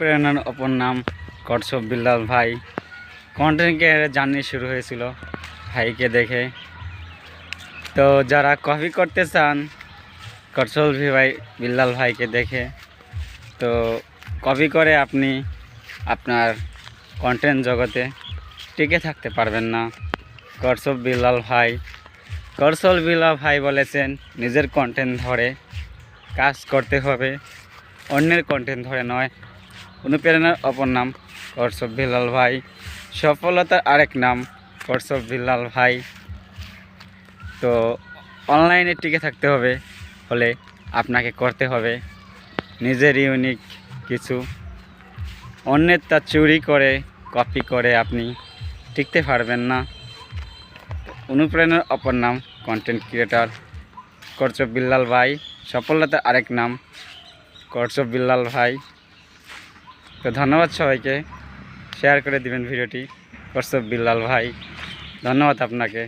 অনুপ্রেরণার অপর নাম কটসব বিল্লাল ভাই। কন্টেন্ট ক্রিয়েটার জার্নি শুরু হয়েছিল ভাইকে দেখে। তো যারা কপি করতে চান কটসল ভাই বিল্লাল ভাইকে দেখে, তো কপি করে আপনি আপনার কন্টেন্ট জগতে টিকে থাকতে পারবেন না। করসব বিল্লাল ভাই করসল বিল্লাল ভাই বলেছেন, নিজের কন্টেন্ট ধরে কাজ করতে হবে, অন্যের কন্টেন্ট ধরে নয় অনুপ্রেরণার অপর নাম করসব বিল্লাল ভাই। সফলতার আরেক নাম করসব বিল্লাল ভাই। তো অনলাইনে টিকে থাকতে হবে, হলে আপনাকে করতে হবে। নিজের ইউনিক কিছু। অন্যের তা চুরি করে কপি করে আপনি টিকতে পারবেন না। অনুপ্রেরণার অপর নাম কন্টেন্ট ক্রিয়েটার করচব বিল্লাল ভাই। সফলতার আরেক নাম করচব বিল্লাল ভাই। তো ধন্যবাদ সবাইকে। শেয়ার করে দিবেন ভিডিওটি হোয়াটসঅ্যাপ বিল্লাল ভাই। ধন্যবাদ আপনাকে।